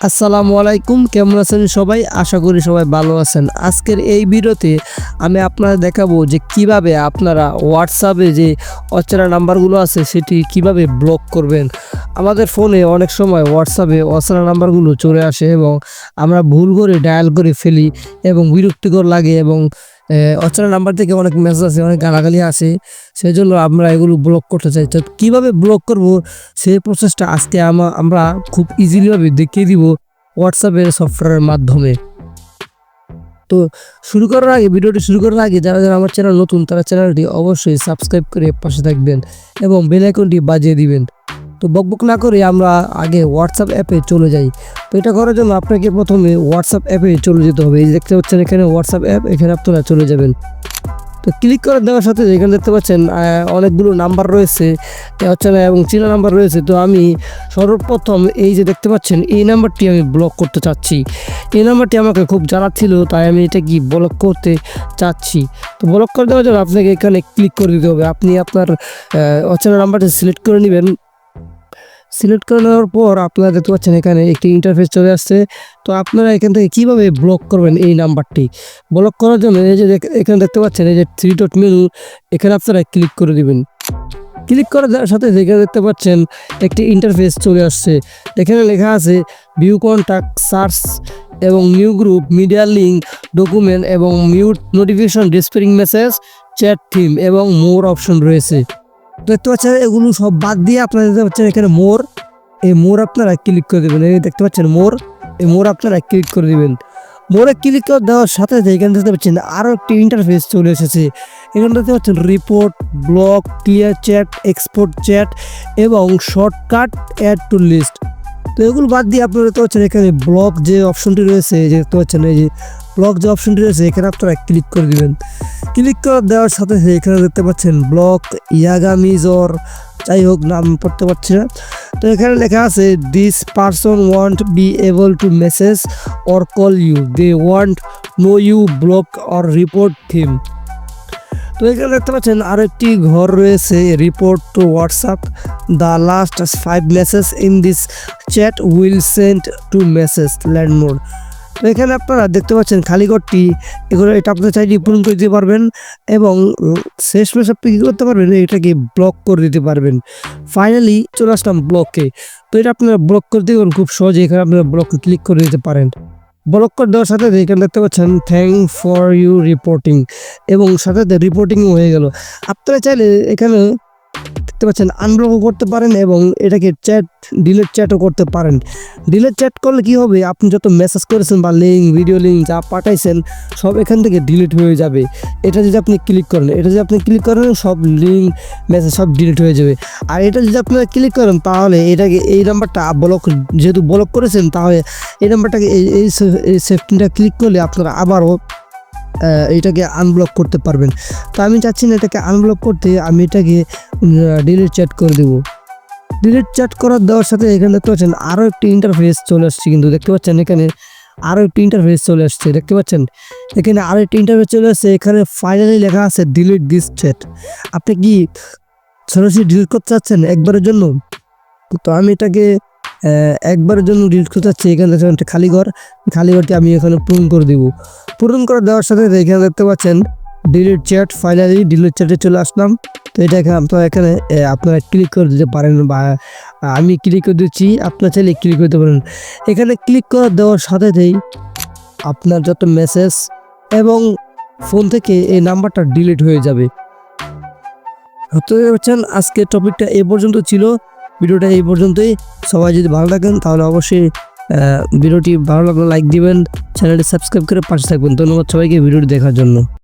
আসসালামু আলাইকুম, কেমন আছেন সবাই? আশা করি সবাই ভালো আছেন। আজকের এই ভিডিওতে আমি আপনাদের দেখাবো যে কীভাবে আপনারা হোয়াটসঅ্যাপে যে অচেনা নাম্বারগুলো আছে, সেটি কীভাবে ব্লক করবেন। আমাদের ফোনে অনেক সময় হোয়াটসঅ্যাপে অচেনা নাম্বারগুলো চলে আসে এবং আমরা ভুল করে ডায়াল করে ফেলি এবং বিরক্তিকর লাগে এবং অচেনা নাম্বার থেকে অনেক মেসেজ আছে অনেক গালাগালি আসে সেই জন্য আমরা এগুলো ব্লক করতে চাই। তো কীভাবে ব্লক করব? সেই প্রসেসটা আজকে আমা- আমরা খুব ইজিলিভাবে দেখিয়ে দিব হোয়াটসঅ্যাপের সফটওয়্যারের মাধ্যমে। তো শুরু করার আগে, ভিডিওটি শুরু করার আগে যারা যারা আমার চ্যানেল নতুন, তারা চ্যানেলটি অবশ্যই সাবস্ক্রাইব করে পাশে থাকবেন এবং বেল আইকনটি বাজিয়ে দিবেন। তো বকবক না করে আমরা আগে হোয়াটসঅ্যাপ অ্যাপে চলে যাই। তো এটা করার জন্য আপনাকে প্রথমে হোয়াটসঅ্যাপ অ্যাপে চলে যেতে হবে। এই দেখতে পাচ্ছেন এখানে হোয়াটসঅ্যাপ অ্যাপ এখানে আপনারা চলে যাবেন। তো ক্লিক করে দেওয়ার সাথে এখানে দেখতে পাচ্ছেন অনেকগুলো নাম্বার রয়েছে। হচ্ছে না, এবং চীনা নাম্বার রয়েছে। তো আমি সর্বপ্রথম এই যে দেখতে পাচ্ছেন, এই নাম্বারটি আমি ব্লক করতে চাচ্ছি। এই নাম্বারটি আমাকে খুব জানা ছিল তাই আমি এটা কি ব্লক করতে চাচ্ছি? তো ব্লক করে দেওয়ার জন্য আপনাকে এখানে ক্লিক করে দিতে হবে। আপনি আপনার অচেনা নাম্বারটি সিলেক্ট করে নেবেন। সিলেক্ট করে নেওয়ার পর আপনারা দেখতে পাচ্ছেন এখানে একটি ইন্টারফেস চলে আসছে। তো আপনারা এখান থেকে কীভাবে ব্লক করবেন এই নাম্বারটি? ব্লক করার জন্য এই যে এখানে দেখতে পাচ্ছেন এই যে থ্রি ডট মেনু এখানে আপনারা ক্লিক করে দিবেন। ক্লিক করে দেওয়ার সাথে এখানে দেখতে পাচ্ছেন একটি ইন্টারফেস চলে আসছে। এখানে লেখা আছে ভিউ কন্ট্যাক্ট সার্চ এবং new group media link document এবং mute notification displaying message chat theme এবং মোর অপশন রয়েছে। দেখতে পাচ্ছেন, এগুলো সব বাদ দিয়ে আপনারা দেখতে পাচ্ছেন এখানে মোর এই মোর আপনারা ক্লিক করে দেবেন। এই দেখতে পাচ্ছেন মোর এই মোর আপনারা ক্লিক করে দেবেন। মোড়ে ক্লিক করে দেওয়ার সাথে সাথে এখানে দেখতে পাচ্ছেন আরও একটি ইন্টারফেস চলে এসেছে। এখানে দেখতে পাচ্ছেন report block clear chat export chat এবং শর্টকাট অ্যাড টু লিস্ট তো এগুলো বাদ দিয়ে আপনারা দেখতে পাচ্ছেন এখানে ব্লক যে অপশনটি রয়েছে যে দেখতে পাচ্ছেন এই যে ব্লক যে অপশনটি রয়েছে, এখানে আপনারা ক্লিক করে দিবেন। ক্লিক করে দেওয়ার সাথে এখানে দেখতে পাচ্ছেন ব্লক ইয়াগামিজর, যাই হোক নাম পড়তে পারছি না। তো এখানে লেখা আছে this person won't be able to message or call you they won't know you block or report theme তো এখানে দেখতে পাচ্ছেন আরেকটি ঘর রয়েছে report to WhatsApp the last five message in this chat will send to message land mode এখানে আপনারা দেখতে পাচ্ছেন খালি ঘরটি। এগুলো এটা আপনার চাইলে পূরণ করে দিতে পারবেন এবং শেষ মেশ আপনি কী করতে পারবেন, এটাকে ব্লক করে দিতে পারবেন। ফাইনালি চলে আসলাম ব্লকে তো এটা আপনারা ব্লক করে দেবেন খুব সহজে এখানে আপনারা ব্লকে ক্লিক করে দিতে পারেন। ব্লক করে দেওয়ার সাথে সাথে এখানে দেখতে পাচ্ছেন থ্যাংক ফর ইউ রিপোর্টিং এবং সাথে সাথে রিপোর্টিংও হয়ে গেল। আপনারা চাইলে এখানে দেখতে পাচ্ছেন আনব্লকও করতে পারেন এবং এটাকে চ্যাট ডিলেট চ্যাটও করতে পারেন। ডিলেট চ্যাট করলে কি হবে? আপনি যত মেসেজ করেছেন বা লিঙ্ক ভিডিও লিঙ্ক যা পাঠাইছেন, সব এখান থেকে ডিলিট হয়ে যাবে। এটা যদি আপনি ক্লিক করেন, এটা যদি আপনি ক্লিক করেন, সব লিঙ্ক মেসেজ সব ডিলিট হয়ে যাবে। আর এটা যদি আপনারা ক্লিক করেন, তাহলে এটাকে এই নাম্বারটা ব্লক যেহেতু ব্লক করেছেন, তাহলে এই নাম্বারটাকে এই এই সেফটিটা ক্লিক করলে আপনারা আবারও এটাকে আনব্লক করতে পারবেন। তো আমি চাচ্ছি না এটাকে আনব্লক করতে, আমি এটাকে ডিলিট চ্যাট করে দেবো। ডিলিট চ্যাট করার দেওয়ার সাথে এখানে দেখতে পাচ্ছেন আরও একটি ইন্টারফেস চলে আসছে কিন্তু দেখতে পাচ্ছেন এখানে আরও একটি ইন্টারফেস চলে আসছে, দেখতে পাচ্ছেন? এখানে আরও একটি ইন্টারফেস চলে আসছে, এখানে ফাইনালি লেখা আছে ডিলিট দিস চ্যাট আপনি কি সরাসরি ডিলিট করতে চাচ্ছেন একবারের জন্য? তো আমি এটাকে একবারের জন্য ডিলিট করতে চাচ্ছি এখানে দেখতে একটা খালি ঘর। খালি ঘরটি আমি এখানে পূরণ করে দিব। পূরণ করে দেওয়ার সাথে এখানে দেখতে পাচ্ছেন ডিলিট চ্যাট ফাইনালি ডিলিট চ্যাটে চলে আসলাম। তো এটা এখানে আপনারা এখানে আপনারা ক্লিক করে দিতে পারেন বা আমি ক্লিক করে দিচ্ছি, আপনার চাইলে ক্লিক করতে পারেন। এখানে ক্লিক করে দেওয়ার সাথে সাথেই আপনার যত মেসেজ এবং ফোন থেকে এই নাম্বারটা ডিলিট হয়ে যাবে। তো আজকে টপিকটা এ পর্যন্ত ছিল। ভিডিওটা এই পর্যন্তই। সবাই যদি ভালো লাগেন, তাহলে অবশ্যই ভিডিওটি ভালো লাগলে লাইক দিবেন, চ্যানেলটি সাবস্ক্রাইব করে পাশে থাকবেন। ধন্যবাদ সবাইকে ভিডিওটি দেখার জন্য।